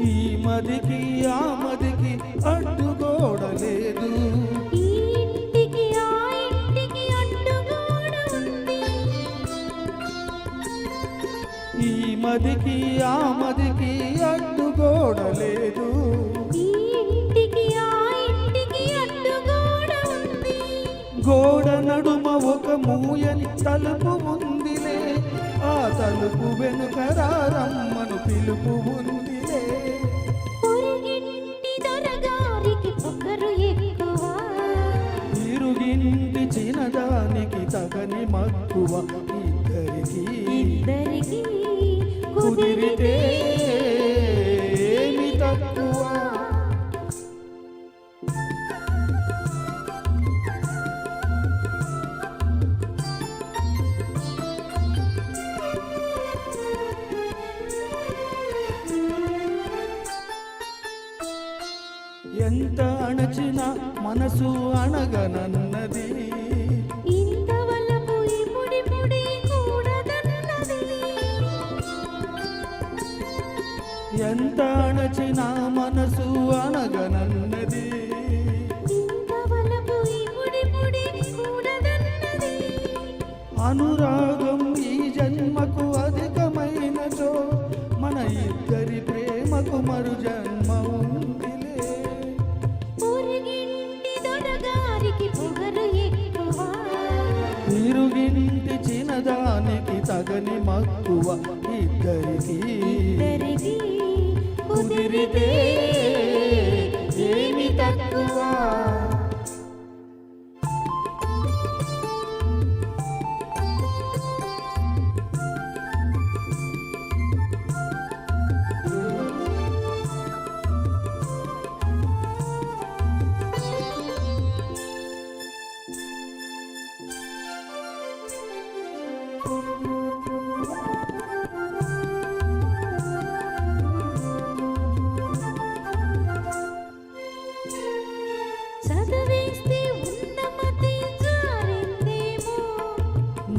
ఈ మదికి ఆ మదికి అడ్డుగోడలేదు. ఈ ఉంది మదికి ఆ మదికి అడ్డుగోడలేదు. ఉంది గోడ నడుమ ఒక మూయని తలుపు ఉందిలే. ఆ తలుపు వెనుక రమ్మను పిలుపు ఉందిలే తగని మక్కువ ఇద్దరికి ఇద్దరికి కుదిరితే ఏమి తక్కువ? ఎంత అణచిన మనసు అణగనన్నది. ఎంత అణచిన మనసు కూడదన్నది. అనురాగం ఈ జన్మకు అధికమైనచో మన ఇద్దరి ప్రేమకు మరు జన్మ ఉందిలే. చిన్నదానికి తగని మక్కువ ఇద్దరికి కుదిరితే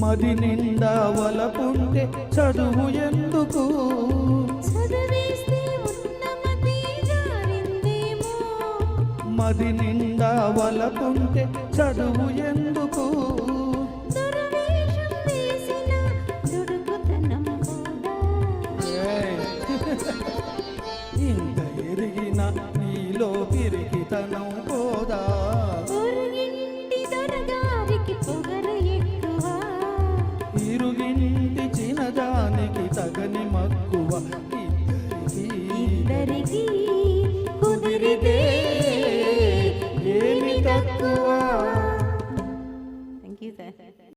మది నిండా వలపుంటే చదువు ఎందుకు? మది నిండా వలపుంటే చదువు ఎందుకు! ఇంత ఎరిగిన